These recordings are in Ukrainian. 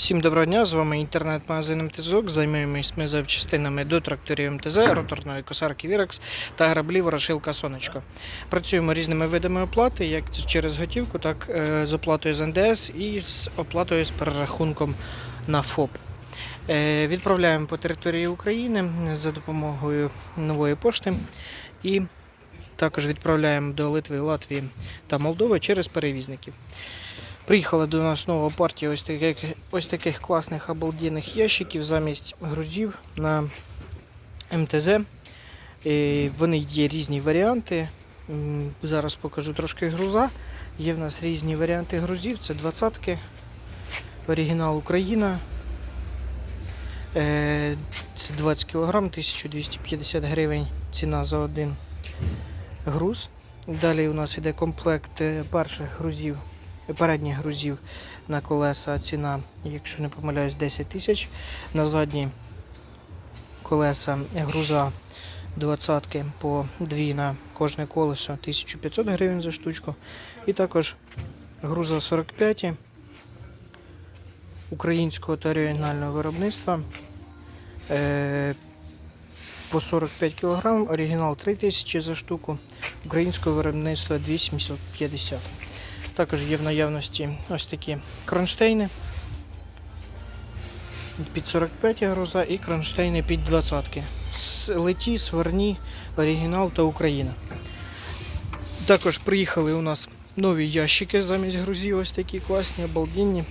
Всім доброго дня, з вами інтернет-магазин МТЗОК. Займаємось ми запчастинами до тракторів МТЗ, роторної косарки Вірекс та граблів Ворошилка Сонечко. Працюємо різними видами оплати, як через готівку, так е, з оплатою з НДС і з оплатою з перерахунком на ФОП. Е, Відправляємо по території України за допомогою нової пошти і також відправляємо до Литви, Латвії та Молдови через перевізників. Приїхала до нас нова партія ось таких, ось таких класних обалденних ящиків замість грузів на МТЗ. І вони є різні варіанти. Зараз покажу трошки груза. Є в нас різні варіанти грузів. Це 20-ки, оригінал Україна. Е, Це 20 кг, 1250 гривень ціна за один груз. Далі у нас йде комплект е, перших грузів передніх грузів на колеса ціна, якщо не помиляюсь, 10 тисяч. На задні колеса груза 20 по 2 на кожне колесо 1500 гривень за штучку. І також груза 45 українського та оригінального виробництва. Е, по 45 кг, оригінал 3000 за штуку, українського виробництва 2750. Також є в наявності ось такі кронштейни під 45 груза і кронштейни під 20. Леті, сварні, оригінал та Україна. Також приїхали у нас нові ящики замість грузів, ось такі класні, обалденні.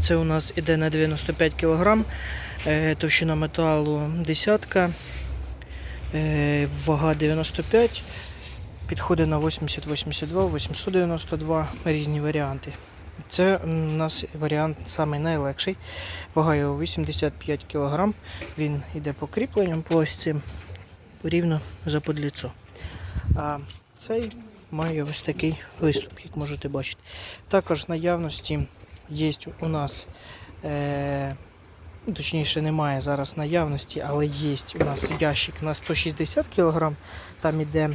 Це у нас іде на 95 кг, е, товщина металу десятка, е, вага 95 Підходить на 80-82, 892 різні варіанти. Це у нас варіант самий найлегший. Вага його 85 кг. Він йде по кріпленням по ось рівно за подліцо. А цей має ось такий виступ, як можете бачити. Також наявності є у нас. Е- Точніше, немає зараз наявності, але є у нас ящик на 160 кг. Там іде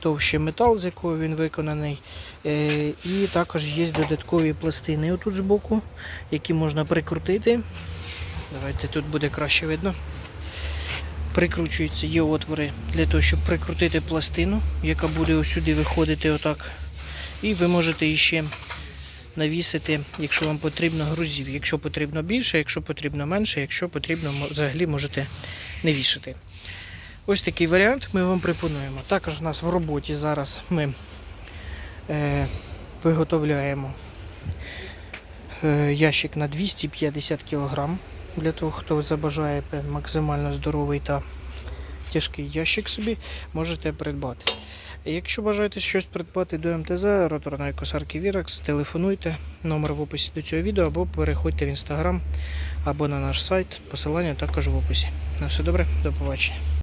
товщий метал, з якого він виконаний. Е, І також є додаткові пластини отут збоку, які можна прикрутити. Давайте тут буде краще видно. Прикручуються є отвори для того, щоб прикрутити пластину, яка буде сюди виходити отак. І ви можете іще навісити, якщо вам потрібно грузів. Якщо потрібно більше, якщо потрібно менше, якщо потрібно, взагалі можете не вішати. Ось такий варіант ми вам пропонуємо. Також у нас в роботі зараз ми е, виготовляємо е, ящик на 250 кг для того, хто забажає максимально здоровий та тяжкий ящик собі, можете придбати. Якщо бажаєте щось придбати до МТЗ, роторної косарки Virax, телефонуйте, номер в описі до цього відео, або переходьте в інстаграм, або на наш сайт. Посилання також в описі. На все добре, до побачення.